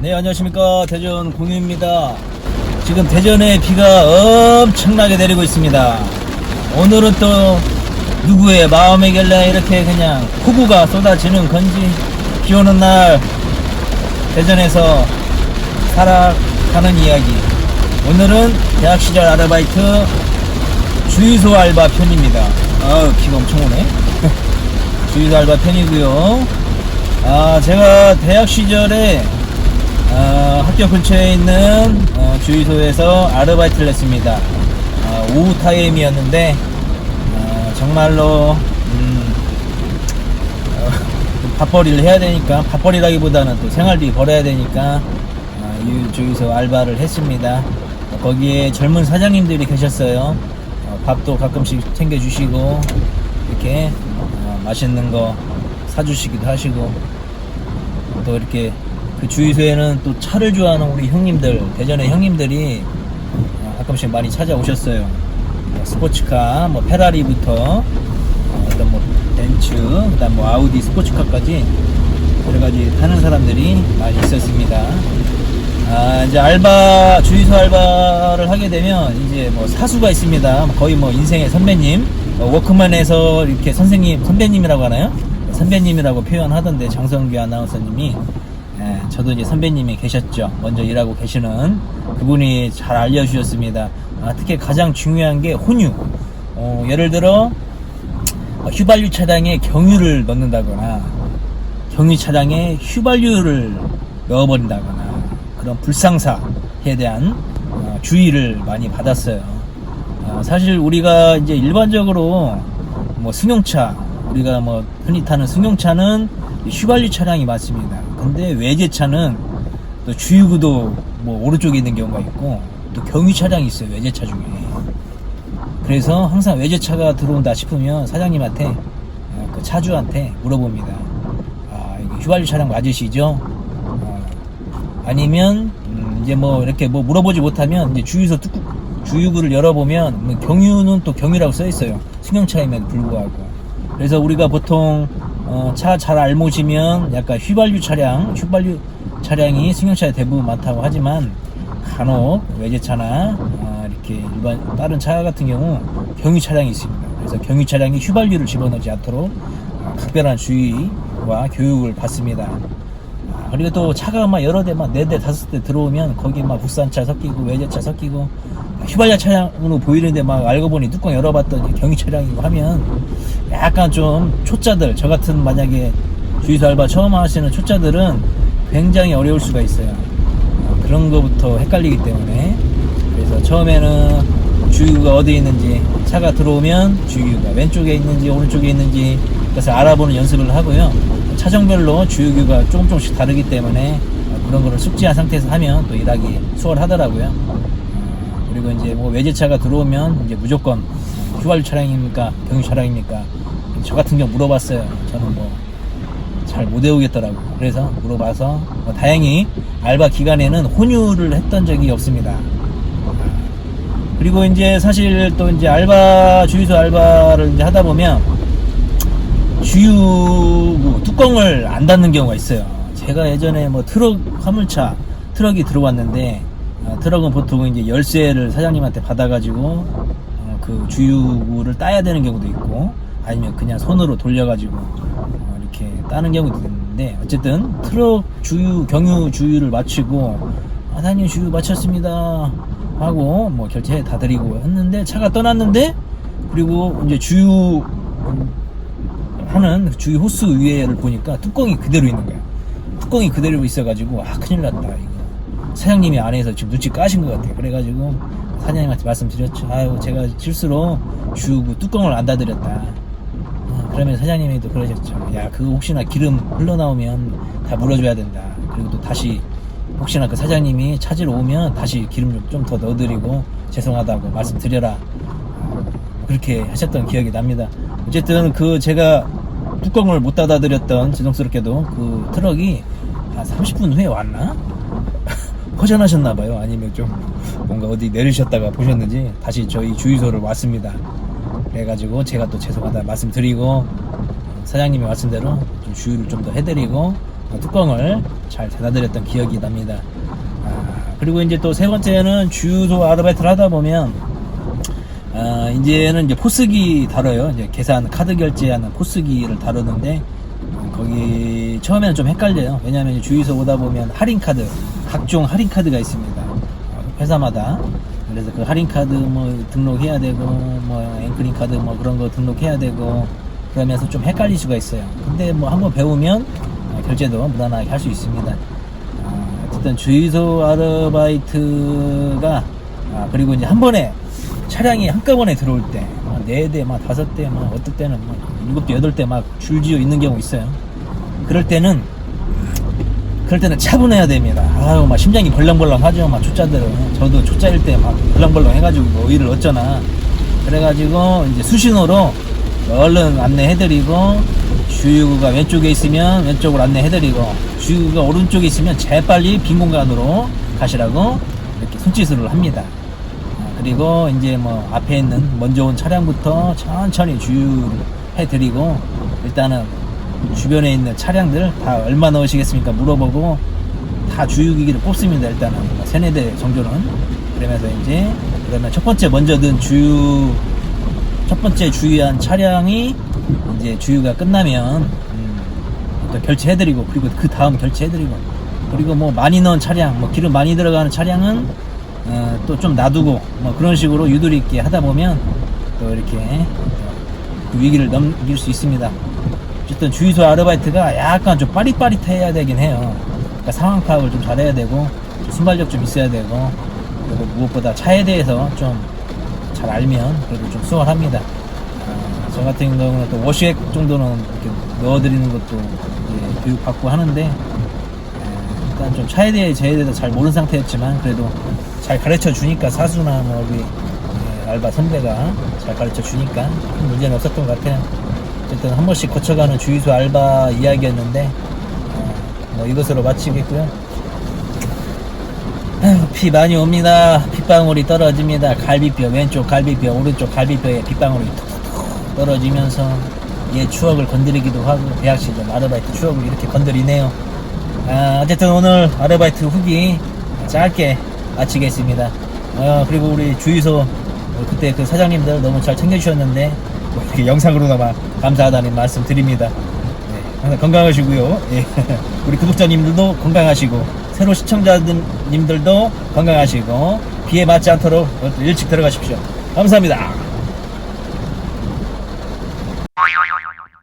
네, 안녕하십니까. 대전 공유입니다. 지금 대전에 비가 엄청나게 내리고 있습니다. 오늘은 또 누구의 마음의 결례 이렇게 그냥 폭우가 쏟아지는 건지 비 오는 날 대전에서 살아가는 이야기. 오늘은 대학 시절 아르바이트 주유소 알바 편입니다. 아 비가 엄청 오네. 주유소 알바 편이고요. 아 제가 대학 시절에 어, 학교 근처에 있는 어, 주유소에서 아르바이트를 했습니다. 어, 오후 타임이었는데 어, 정말로 음, 어, 좀 밥벌이를 해야 되니까 밥벌이라기보다는 또 생활비 벌어야 되니까 어, 이 주유소 알바를 했습니다. 어, 거기에 젊은 사장님들이 계셨어요. 어, 밥도 가끔씩 챙겨주시고 이렇게 어, 맛있는 거 사주시기도 하시고 또 이렇게 그 주유소에는 또 차를 좋아하는 우리 형님들, 대전의 형님들이 어, 가끔씩 많이 찾아오셨어요. 뭐 스포츠카, 뭐 페라리부터 어, 어떤 뭐 벤츠, 그다음 뭐 아우디 스포츠카까지 여러 가지 타는 사람들이 많이 있었습니다. 아, 이제 알바, 주유소 알바를 하게 되면 이제 뭐 사수가 있습니다. 거의 뭐 인생의 선배님, 어, 워크맨에서 이렇게 선생님, 선배님이라고 하나요? 선배님이라고 표현하던데 장성규 아나운서님이 예, 저도 이제 선배님이 계셨죠. 먼저 일하고 계시는 그분이 잘 알려주셨습니다. 아, 특히 가장 중요한 게 혼유. 어, 예를 들어 어, 휘발유 차량에 경유를 넣는다거나 경유 차량에 휘발유를 넣어버린다거나 그런 불상사에 대한 어, 주의를 많이 받았어요. 어, 사실 우리가 이제 일반적으로 뭐 승용차 우리가 뭐 흔히 타는 승용차는 휘발유 차량이 맞습니다. 근데 외제차는 또 주유구도 뭐 오른쪽에 있는 경우가 있고 또 경유 차량이 있어요 외제차 중에. 그래서 항상 외제차가 들어온다 싶으면 사장님한테 어, 그 차주한테 물어봅니다. 아 휘발유 차량 맞으시죠? 어, 아니면 음, 이제 뭐 이렇게 뭐 물어보지 못하면 이제 주유소 뚜꾸, 주유구를 열어보면 뭐 경유는 또 경유라고 써 있어요. 승용차임에도 불구하고. 그래서 우리가 보통 어, 차 잘 알모시면 약간 휘발유 차량, 휘발유 차량이 승용차에 대부분 많다고 하지만 간혹 외제차나 아, 이렇게 일반 다른 차 같은 경우 경유 차량이 있습니다. 그래서 경유 차량이 휘발유를 집어넣지 않도록 아, 각별한 주의와 교육을 받습니다. 아, 그리고 또 차가 막 여러 대, 막 네 대, 다섯 대 들어오면 거기 막 국산차 섞이고 외제차 섞이고 휘발유 차량으로 보이는데 막 알고 보니 뚜껑 열어봤더니 경유 차량이고 하면 약간 좀 초짜들, 저 같은 만약에 주유소 알바 처음 하시는 초짜들은 굉장히 어려울 수가 있어요. 어, 그런 거부터 헷갈리기 때문에 그래서 처음에는 주유구가 어디에 있는지 차가 들어오면 주유구가 왼쪽에 있는지 오른쪽에 있는지 그래서 알아보는 연습을 하고요. 차종별로 주유구가 조금 조금씩 다르기 때문에 어, 그런 거를 숙지한 상태에서 하면 또 일하기 수월하더라고요. 어, 그리고 이제 뭐 외제차가 들어오면 이제 무조건 휘발유 차량입니까? 경유 차량입니까? 저 같은 경우 물어봤어요. 저는 뭐 잘 못 외우겠더라고요. 그래서 물어봐서 뭐 다행히 알바 기간에는 혼유를 했던 적이 없습니다. 그리고 이제 사실 또 이제 알바 주유소 알바를 이제 하다 보면 주유구 뚜껑을 안 닫는 경우가 있어요. 제가 예전에 뭐 트럭 화물차 트럭이 들어왔는데 어, 트럭은 보통 이제 열쇠를 사장님한테 받아가지고 어, 그 주유구를 따야 되는 경우도 있고 아니면 그냥 손으로 돌려가지고 어, 이렇게 따는 경우도 있는데 어쨌든 트럭 주유 경유 주유를 마치고 아, 사장님 주유 마쳤습니다 하고 뭐 결제 다 드리고 했는데 차가 떠났는데 그리고 이제 주유 하는 주유 호스 위에를 보니까 뚜껑이 그대로 있는 거야. 뚜껑이 그대로 있어가지고 아 큰일 났다 이거 사장님이 안에서 지금 눈치 까신 것 같아. 그래가지고 사장님한테 말씀드렸죠. 아유 제가 실수로 주유구 뚜껑을 안 닫으렸다. 어, 그러면 사장님이 또 그러셨죠. 야 그거 혹시나 기름 흘러나오면 다 물어줘야 된다. 그리고 또 다시 혹시나 그 사장님이 찾으러 오면 다시 기름 좀 더 넣어드리고 죄송하다고 말씀드려라. 그렇게 하셨던 기억이 납니다. 어쨌든 그 제가 뚜껑을 못 닫아드렸던 지동스럽게도 그 트럭이 한 30분 후에 왔나? 허전하셨나봐요. 아니면 좀 뭔가 어디 내리셨다가 보셨는지 다시 저희 주유소를 왔습니다. 그래가지고 제가 또 죄송하다 말씀드리고 사장님이 말씀대로 좀 주유를 좀 더 해드리고 그 뚜껑을 잘 닫아드렸던 기억이 납니다. 아, 그리고 이제 또 세 번째는 주유소 아르바이트를 하다 보면 아, 이제는 이제 포스기 다뤄요. 이제 계산 카드 결제하는 포스기를 다루는데 어, 거기 처음에는 좀 헷갈려요. 왜냐하면 주유소 오다 보면 할인 카드, 각종 할인 카드가 있습니다. 어, 회사마다. 그래서 그 할인 카드 뭐 등록해야 되고 뭐 앵크링 카드 뭐 그런 거 등록해야 되고 그러면서 좀 헷갈릴 수가 있어요. 근데 뭐 한번 배우면 어, 결제도 무난하게 할 수 있습니다. 아, 어쨌든 주유소 아르바이트가 아, 그리고 이제 한 번에 차량이 한꺼번에 들어올 때, 막네 대, 막 다섯 대, 막 어떨 때는 막 일곱 대, 여덟 대막 줄지어 있는 경우 있어요. 그럴 때는, 그럴 때는 차분해야 됩니다. 아유, 막 심장이 벌렁벌렁 하죠. 막 초짜들은. 저도 초짜일 때 막 벌렁벌렁 해가지고 뭐 일을 어쩌나. 그래가지고 이제 수신호로 얼른 안내해드리고, 주유구가 왼쪽에 있으면 왼쪽으로 안내해드리고, 주유구가 오른쪽에 있으면 재빨리 빈 공간으로 가시라고 이렇게 손짓을 합니다. 아, 그리고 이제 뭐 앞에 있는 먼저 온 차량부터 천천히 주유해 드리고 일단은 주변에 있는 차량들 다 얼마 넣으시겠습니까? 물어보고 다 주유기기를 뽑습니다 일단은. 뭐 세네 대 정도는. 그러면서 이제 그러면 첫 번째 먼저 든 주유 첫 번째 주유한 차량이 이제 주유가 끝나면 음, 또 결제해드리고 그리고 그 다음 결제해드리고. 그리고 뭐 많이 넣은 차량 뭐 기름 많이 들어가는 차량은 어, 또 좀 놔두고 뭐 그런 식으로 유도리 있게 하다 보면 또 이렇게 그 위기를 넘길 수 있습니다. 어쨌든 주유소 아르바이트가 약간 좀 빠릿빠릿해야 되긴 해요. 그러니까 상황 파악을 좀 잘해야 되고 순발력 좀 있어야 되고 그리고 무엇보다 차에 대해서 좀 잘 알면 그래도 좀 수월합니다. 아, 저 같은 경우는 또 워시액 정도는 이렇게 넣어드리는 것도 교육받고 하는데 에, 일단 좀 차에 대해 저에 대해서 잘 모르는 상태였지만 그래도 잘 가르쳐 주니까 사수나 뭐 우리 예, 알바 선배가 잘 가르쳐 주니까 큰 문제는 없었던 것 같아요. 어쨌든 한 번씩 거쳐가는 주유소 알바 이야기였는데 어, 뭐 이것으로 마치겠고요. 피 많이 옵니다. 핏방울이 떨어집니다. 갈비뼈 왼쪽 갈비뼈 오른쪽 갈비뼈에 핏방울이 떨어지면서 얘 추억을 건드리기도 하고 대학 시절 아르바이트 추억을 이렇게 건드리네요. 아, 어쨌든 오늘 아르바이트 후기 짧게 마치겠습니다. 어, 그리고 우리 주유소 어, 그때 그 사장님들 너무 잘 챙겨주셨는데 뭐 이렇게 영상으로나마 감사하다는 말씀 드립니다. 네, 건강하시고요. 예. 우리 구독자님들도 건강하시고 새로 시청자님들도 건강하시고 비에 맞지 않도록 일찍 들어가십시오. 감사합니다.